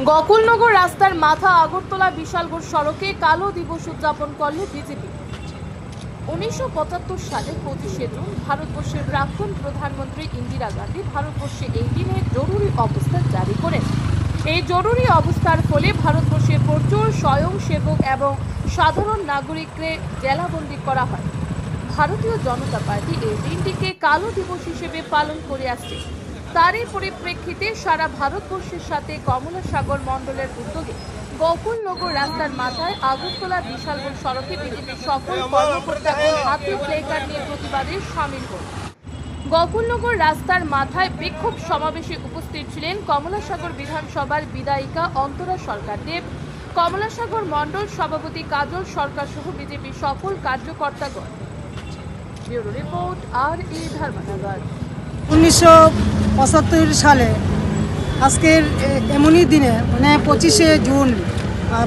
গকুলনগর রাস্তার মাথা আগরতলা বিশালগড় সড়কে কালো দিবস উদযাপন করল বিজেপি। উনিশশো সালের পঁচিশে জুন ভারতবর্ষের প্রাক্তন প্রধানমন্ত্রী ইন্দিরা গান্ধী ভারতবর্ষে এই দিনে জরুরি অবস্থা জারি করেন। এই জরুরি অবস্থার ফলে ভারতবর্ষে প্রচুর স্বয়ংসেবক এবং সাধারণ নাগরিককে জেলাবন্দি করা হয়। ভারতীয় জনতা পার্টি এই দিনটিকে কালো দিবস হিসেবে পালন করে আসছে। তারই পরিপ্রেক্ষিতে সারা ভারতবর্ষের সাথে কমলা সাগর মণ্ডলের উদ্যোগে গোকুলনগর রাস্তার মাথায় আগরতলা বিশালগড় সড়কে বিজেপির সকল ও হাতে প্লেকার্ড নিয়ে প্রতিবাদে সামিল হন গকুলনগর রাস্তার মাথায় বিক্ষোভ সমাবেশে উপস্থিত ছিলেন কমলাসাগর বিধানসভার বিধায়িকা অন্তরা সরকার দেব। কমলাসাগর মণ্ডল সভাপতি কাজল সরকার সহ বিজেপির সকল কার্যকর্তাগণ। রিপোর্ট আর ধর্মনগর। উনিশশো পঁচাত্তর সালে। আজকের এমনই দিনে মানে পঁচিশে জুন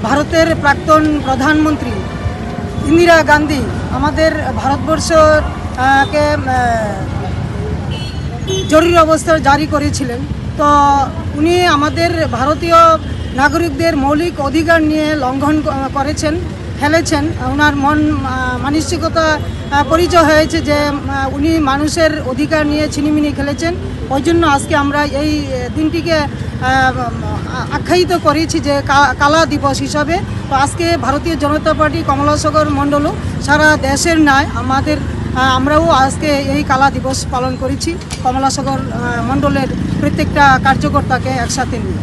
ভারতের প্রাক্তন প্রধানমন্ত্রী ইন্দিরা গান্ধী আমাদের ভারতবর্ষ আহ, কে জরুরি অবস্থা জারি করেছিলেন। তো উনি আমাদের ভারতীয় নাগরিকদের মৌলিক অধিকার নিয়ে লঙ্ঘন করেছেন। ফেলেছেন। ওনার মন মানসিকতা পরিচয় হয়েছে যে উনি মানুষের অধিকার নিয়ে ছিনিমিনি খেলেছেন। ওই জন্য আজকে আমরা এই দিনটিকে আখ্যায়িত করেছি যে কালা দিবস হিসাবে। তো আজকে ভারতীয় জনতা পার্টি কমলাসাগর মণ্ডলও সারা দেশের নয় আমাদের আমরাও আজকে এই কালা দিবস পালন করেছি। কমলাসাগর মণ্ডলের প্রত্যেকটা কার্যকর্তাকে একসাথে নিয়ে।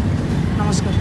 নমস্কার।